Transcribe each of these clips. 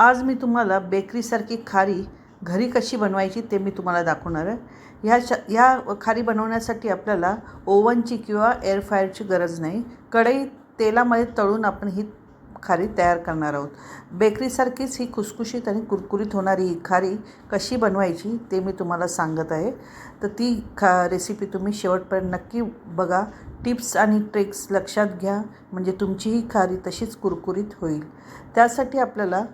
आज मी तुम्हाला बेकरीसारखी खारी घरी कशी बनवायची ते मी तुम्हाला दाखवणार आहे. ह्या श ह्या खारी बनवण्यासाठी आपल्याला ओव्हनची किंवा एअर फायरची गरज नाही. कढई तेलामध्ये तळून आपण ही खारी तयार करणार आहोत. बेकरीसारखीच ही खुसखुशीत आणि कुरकुरीत होणारी ही खारी कशी बनवायची ते मी तुम्हाला सांगत आहे. तर ती खा रेसिपी तुम्ही शेवटपर्यंत नक्की बघा. टिप्स आणि ट्रिक्स लक्षात घ्या. म्हणजे तुमची ही खारी तशीच कुरकुरीत होईल. त्यासाठी आपल्याला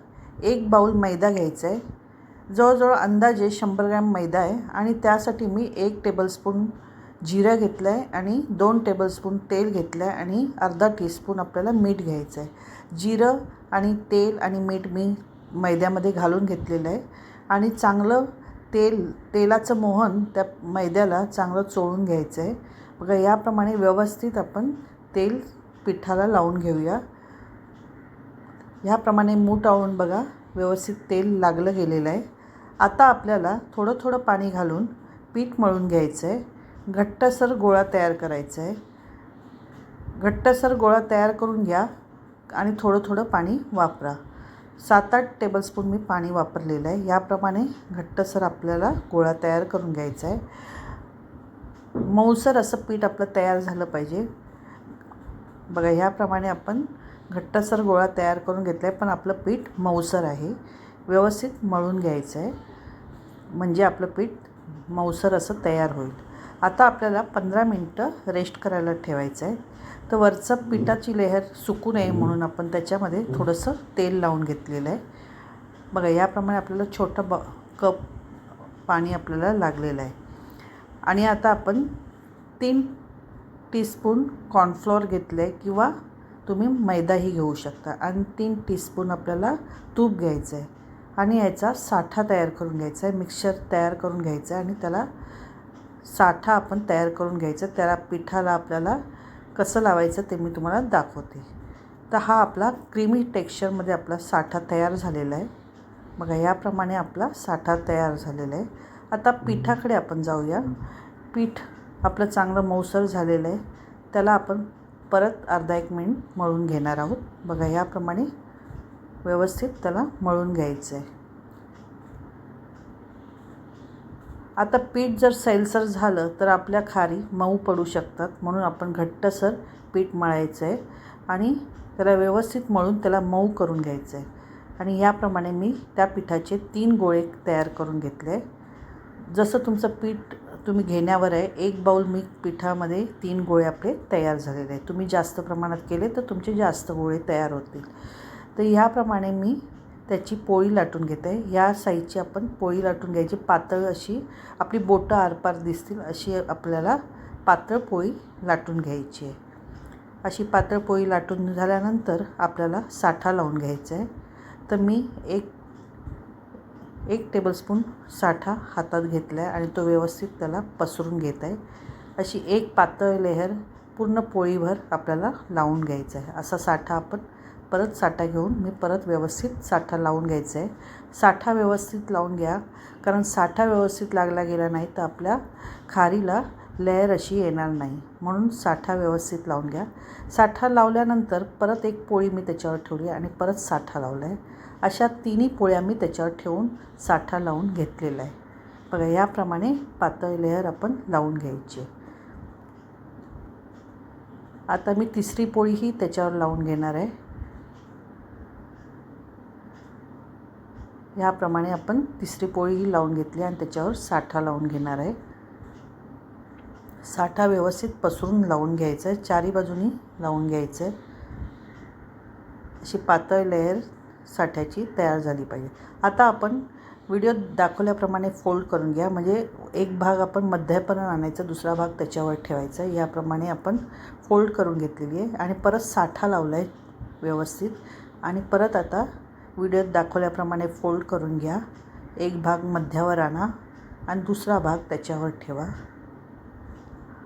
एक बाऊल मैदा घ्यायचा आहे. जवळजवळ अंदाजे शंभर ग्रॅम मैदा आहे आणि त्यासाठी मी एक टेबलस्पून जिरं घेतलं आहे आणि दोन टेबलस्पून तेल घेतलं आहे आणि अर्धा टीस्पून आपल्याला मीठ घ्यायचं आहे. जिरं आणि तेल आणि मीठ मी मैद्यामध्ये घालून घेतलेलं आहे आणि चांगलं तेल तेलाचं मोहन त्या मैद्याला चांगलं चोळून घ्यायचं आहे. बघा याप्रमाणे व्यवस्थित आपण तेल पिठाला लावून घेऊया. ह्याप्रमाणे मूठ आवळून बघा व्यवस्थित तेल लागलं गेलेलं आहे. आता आपल्याला थोडं थोडं पाणी घालून पीठ मळून घ्यायचं आहे घट्टसर गोळा तयार करायचा आहे घट्टसर गोळा तयार करून घ्या आणि थोडं थोडं पाणी वापरा. सात आठ टेबलस्पून मी पाणी वापरलेलं आहे. याप्रमाणे घट्टसर आपल्याला गोळा तयार करून घ्यायचा आहे मऊसर असं पीठ आपलं तयार झालं पाहिजे. बघा ह्याप्रमाणे आपण घट्टसर गोळा तयार करून घेतला आहे पण आपलं पीठ मऊसर आहे. व्यवस्थित मळून घ्यायचं आहे म्हणजे आपलं पीठ मऊसर असं तयार होईल. आता आपल्याला पंधरा मिनटं रेस्ट करायला ठेवायचं आहे तर वरचं पिठाची लेहर सुकू नये म्हणून आपण त्याच्यामध्ये थोडंसं तेल लावून घेतलेलं आहे. बघा याप्रमाणे आपल्याला छोटं ब कप पाणी आपल्याला लागलेलं आहे. आणि आता आपण तीन टीस्पून कॉर्नफ्लॉर घेतलं आहे किंवा तुम्ही मैदाही घेऊ शकता. आणि तीन टीस्पून आपल्याला तूप घ्यायचं आहे आणि याचा साठा तयार करून घ्यायचा आहे मिक्सर तयार करून घ्यायचं आहे आणि त्याला साठा आपण तयार करून घ्यायचा त्याला पिठाला आपल्याला कसं लावायचं ते मी तुम्हाला दाखवते. तर हा आपला क्रीमी टेक्स्चरमध्ये आपला साठा तयार झालेला आहे. बघा याप्रमाणे आपला साठा तयार झालेला आहे. आता पिठाकडे आपण जाऊया. पीठ आपलं चांगलं मऊसर झालेलं आहे. त्याला आपण परत अर्धा एक मिनिट मळून घेणार आहोत. बघा याप्रमाणे व्यवस्थित त्याला मळून घ्यायचं आहे आता पीठ जर सैलसर झालं तर आपल्या खारी मऊ पडू शकतात म्हणून आपण घट्टसर पीठ मळायचं आहे आणि त्याला व्यवस्थित मळून त्याला मऊ करून घ्यायचं आहे आणि याप्रमाणे मी त्या पिठाचे तीन गोळे तयार करून घेतले. जसं तुमचं पीठ तुम्ही घेण्यावर आहे एक बाऊल मी पिठामध्ये तीन गोळे आपले तयार झालेले आहेत. तुम्ही जास्त प्रमाणात केले तर तुमचे जास्त गोळे तयार होतील. तर ह्याप्रमाणे मी त्याची पोळी लाटून घेते. या साईजची आपण पोळी लाटून घ्यायची. पातळ अशी आपली बोटं आरपार दिसतील अशी आपल्याला पातळ पोळी लाटून घ्यायची आहे. अशी पातळ पोळी लाटून झाल्यानंतर आपल्याला साठा लावून घ्यायचा आहे. तर मी एक एक टेबलस्पून साठा हातात घेतला आहे आणि तो व्यवस्थित त्याला पसरून घेत आहे अशी एक पातळ लेहर पूर्ण पोळीभर आपल्याला लावून घ्यायचं आहे असा साठा आपण परत साठा घेऊन मी परत व्यवस्थित साठा लावून घ्यायचा आहे साठा व्यवस्थित लावून घ्या. कारण साठा व्यवस्थित लागला गेला नाही तर आपल्या खारीला लेअर अशी येणार नाही. म्हणून साठा व्यवस्थित लावून घ्या. साठा लावल्यानंतर परत एक पोळी मी त्याच्यावर ठेवली आणि परत साठा लावला आहे अशा तिन्ही पोळ्या मी त्याच्यावर ठेवून साठा लावून घेतलेला आहे. बघा याप्रमाणे पातळ लेअर आपण लावून घ्यायची आता मी तिसरी पोळीही त्याच्यावर लावून घेणार आहे. ह्याप्रमाणे आपण तिसरी पोळीही लावून घेतली आणि त्याच्यावर साठा लावून घेणार आहे. साठा व्यवस्थित पसरून लावून घ्यायचं आहे. चारी बाजूनी लावून घ्यायचं आहे. अशी पातळ लेअर साठ्याची तयार झाली पाहिजे. आता आपण व्हिडिओ दाखवल्याप्रमाणे फोल्ड करून घ्या. म्हणजे एक भाग आपण मध्यापर्यंत आणायचा दुसरा भाग त्याच्यावर ठेवायचा. याप्रमाणे आपण फोल्ड करून घेतलेली आहे. आणि परत साठा लावला आहे व्यवस्थित. आणि परत आता व्हिडिओत दाखवल्याप्रमाणे फोल्ड करून घ्या. एक भाग मध्यावर आणा आणि दुसरा भाग त्याच्यावर ठेवा.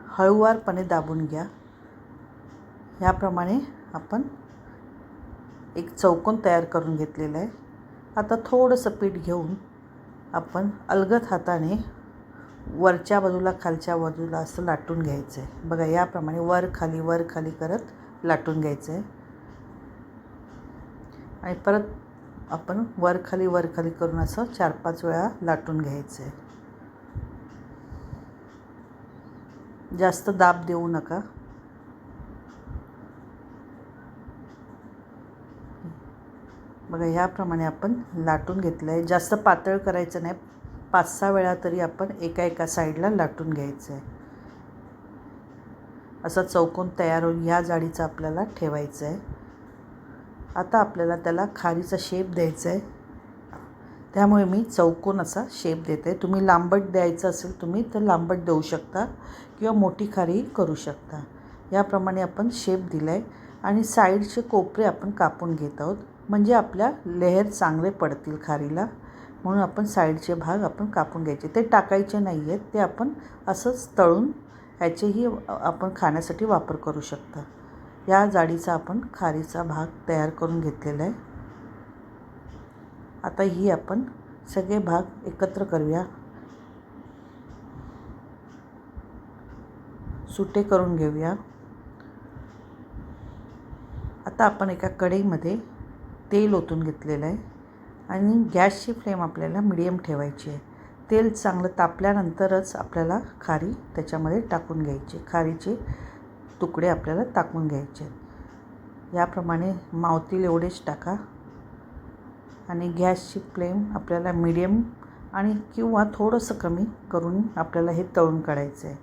हळूवारपणे दाबून घ्या. ह्याप्रमाणे आपण एक चौकोन तयार करून घेतलेलं आहे. आता थोडंसं पीठ घेऊन आपण अलगद हाताने वरच्या बाजूला खालच्या बाजूला असं लाटून घ्यायचं आहे बघा याप्रमाणे वर खाली वर खाली करत लाटून घ्यायचं आहे आणि परत आपण वर खाली वर खाली करून असं चार पाच वेळा लाटून घ्यायचं आहे जास्त दाब देऊ नका. बघा ह्याप्रमाणे आपण लाटून घेतलं आहे जास्त पातळ करायचं नाही. पाच सहा वेळा तरी आपण एका एका साईडला लाटून घ्यायचं आहे असा चौकोन तयार होऊन ह्या जाडीचा आपल्याला ठेवायचं आहे आता आपल्याला त्याला खारीचा शेप द्यायचा आहे त्यामुळे मी चौकोन असा शेप देते. तुम्ही लांबट द्यायचं असेल तुम्ही तर लांबट देऊ शकता किंवा मोठी खारी करू शकता. याप्रमाणे आपण शेप दिला आहे आणि साईडचे कोपरे आपण कापून घेत आहोत. म्हणजे आपल्या लेहर चांगले पडतील खारीला. म्हणून आपण साईडचे भाग आपण कापून घ्यायचे. ते टाकायचे नाही आहेत ते आपण असंच तळून ह्याचेही आपण खाण्यासाठी वापर करू शकता. या जाडीचा आपण खारीचा भाग तयार करून घेतलेला आहे. आता ही आपण सगळे भाग एकत्र करूया. सुटे करून घेऊया. आता आपण एका कढईमध्ये तेल ओतून घेतलेलं आहे आणि गॅसची फ्लेम आपल्याला मिडियम ठेवायची आहे. तेल चांगलं तापल्यानंतरच आपल्याला खारी त्याच्यामध्ये टाकून घ्यायची खारीचे तुकडे आपल्याला टाकून घ्यायचे याप्रमाणे मावतील एवढेच टाका आणि गॅसची फ्लेम आपल्याला मिडियम आणि किंवा थोडंसं कमी करून आपल्याला हे तळून काढायचं आहे.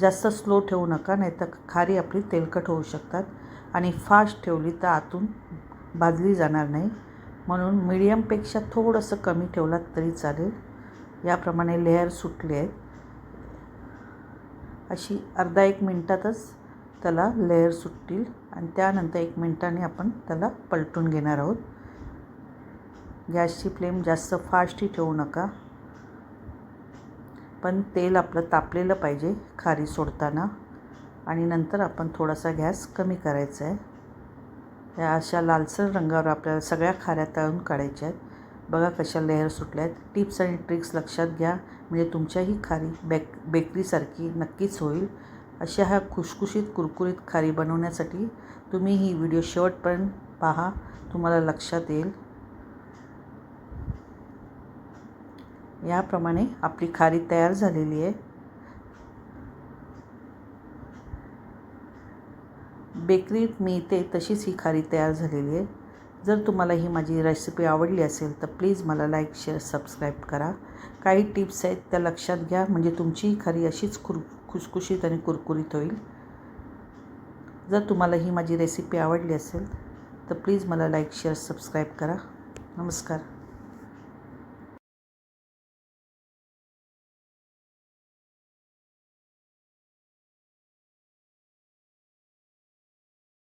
जास्त स्लो ठेवू नका नाही तर खारी आपली तेलकट होऊ शकतात आणि फास्ट ठेवली तर आतून भाजली जाणार नाही. म्हणून मिडियमपेक्षा थोडंसं कमी ठेवलात तरी चालेल. याप्रमाणे लेअर सुटले आहेत. अशी अर्धा एक मिनटातच त्याला लेअर सुटतील आणि त्यानंतर एक मिनटाने आपण त्याला पलटून घेणार आहोत. गॅसची फ्लेम जास्त फास्टही ठेवू नका. पण तेल आपलं तापलेलं पाहिजे खारी सोडताना. आणि नंतर आपण थोडासा गॅस कमी करायचा आहे. या अशा लालसर रंगावर आपल्याला सगळ्या खाऱ्या तळून काढायच्या आहेत. बघा कशा लेअर सुटल्या आहेत. टिप्स आणि ट्रिक्स लक्षात घ्या. म्हणजे तुमच्याही खारी बेक बेकरीसारखी नक्कीच होईल. अशा ह्या खुशखुशीत कुरकुरीत खारी बनवण्यासाठी तुम्ही ही व्हिडिओ शेवटपर्यंत पहा. तुम्हाला लक्षात येईल. याप्रमाणे आपली खारी तयार झालेली आहे. बेकरीत मिळते तशीच ही खारी तयार झालेली आहे. जर तुम्हाला ही माझी रेसिपी आवडली असेल तर प्लीज मला लाईक शेअर सबस्क्राईब करा. काही टिप्स आहेत त्या लक्षात घ्या. म्हणजे तुमची खारी अशीच खुर खुसखुशीत आणि कुरकुरीत होईल. जर तुम्हाला ही माझी रेसिपी आवडली असेल तर प्लीज मला लाईक शेअर सबस्क्राईब करा. नमस्कार.